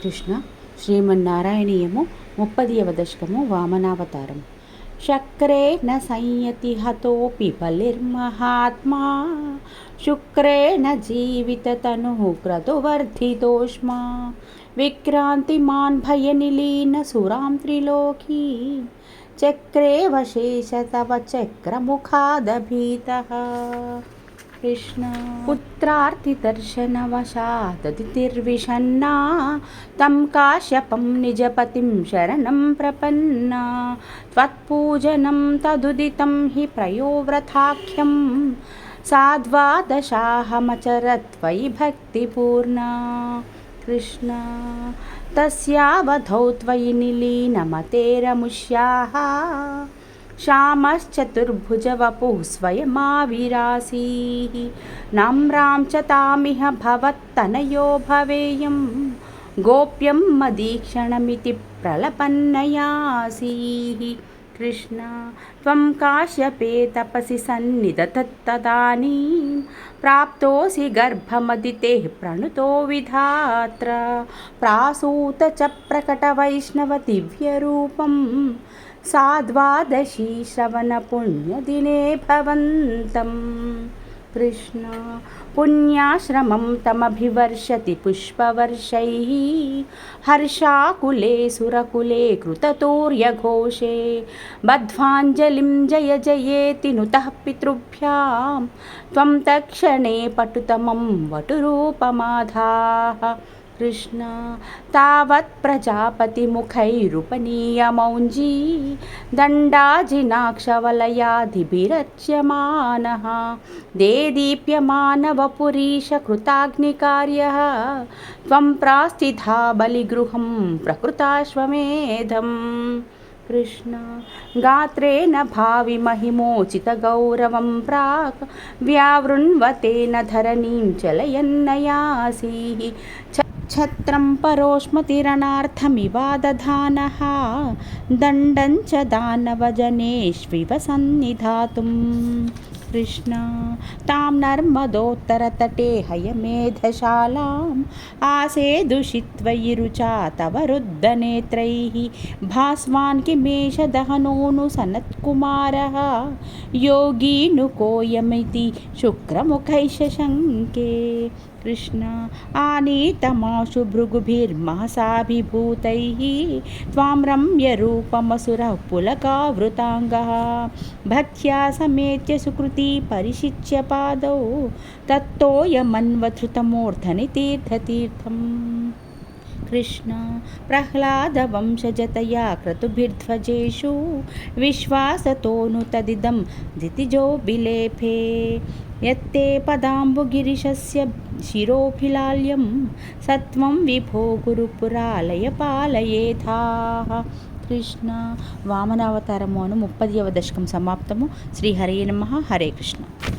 శ్రీకృష్ణ శ్రీమన్నారాయణీయము ముప్పదియవ దశకము వామనావతారం. శక్రే న సంయతి హతోపి బలిర్మహాత్మా. శుక్రే శుక్రేణ జీవితతను క్రతువర్ధితోష్మా విక్రాంతిమాన్ భయనిలీన సురాం త్రిలోకీ. చక్రే వశేష తవ చక్రముఖాదభీత. कृष्ण। पुत्रार्थिदर्शनवशादतिर्विषन्ना तं काश्यपं निजपतिं शरणं प्रपन्ना। त्वत्पूजनं तदुदितं हि प्रयोव्रताख्यं साध्वादशाहमचरत्वयि भक्तिपूर्णा। कृष्ण, तस्यावधौ त्वयि निलीनमतेरमुष्याः। श्यामश्चतुर्भुजवपुः स्वयमाविरासीः नम्रां च तामिह भवत्तनयो भवेयं गोप्यं मदीक्षणमिति प्रलपन्नयासीः కృష్ణ త్వం కాశ్యపే తపసి సన్నిధతత్తదానీం ప్రాప్తోసి గర్భమదితే ప్రణుతో విధాత్ర. ప్రాసూత చ ప్రకట వైష్ణవ దివ్యరూపం సాద్వాదశీ శ్రవణ పుణ్యదినే భవంతం. కృష్ణ పుణ్యాశ్రమం తమభివర్షతి పుష్పవర్షై హర్షాకులే సురకులే కృతతూర్యఘోషే బధ్వాంజలిం జయ జయేతి నుత పితృభ్యాం త్వం తక్షణే పటుతమం వటురూపమాధా कृष्ण। तावत् प्रजापतिमुखैरुपनीयमौञ्जी दण्डाजिनाक्षवलयाधिभिरच्यमानः देदीप्यमानवपुरीशकृताग्निकार्यः त्वं प्रास्थिता बलिगृहं प्रकृताश्वमेधम्। कृष्ण। गात्रेण भाविमहिमोचितगौरवं प्राक् व्यावृण्वतेन धरणीं चलयन्नयासीः। छत्रं परोष्मतिरणार्थमिवादधानः दण्डं च दानवजनेष्विव सन्निधातुं कृष्ण, तां नर्मदोत्तरतटे हयमेधशालाम्। आसेदुषित्वयि रुचा तव रुद्धनेत्रैः भास्वान् किमेष दहनोऽनुसनत्कुमारः योगीनुकोऽयमिति शुक्रमुखैष शङ्के। कृष्ण आनीतमाशु भृगुभिर्महसाभिभूतैः त्वां रम्यरूपमसुरः पुलकावृताङ्गः भक्त्या समेत्य सुकृती परिशिच्य पादौ కృష్ణ ప్రహ్లాదవంశజతయా క్రతుభిధ్వజేషు విశ్వాసతోను తదిదం దితిజో బిలేఫే యత్తే పదాంబుగిరిశస్య శిరోభిలాల్యం. సత్వం విభో గురుపురాలయ పాలయేథా. కృష్ణ వామనావతారము అను ముప్పదియవ దశకం సమాప్తము. శ్రీ నమ. హరే కృష్ణ.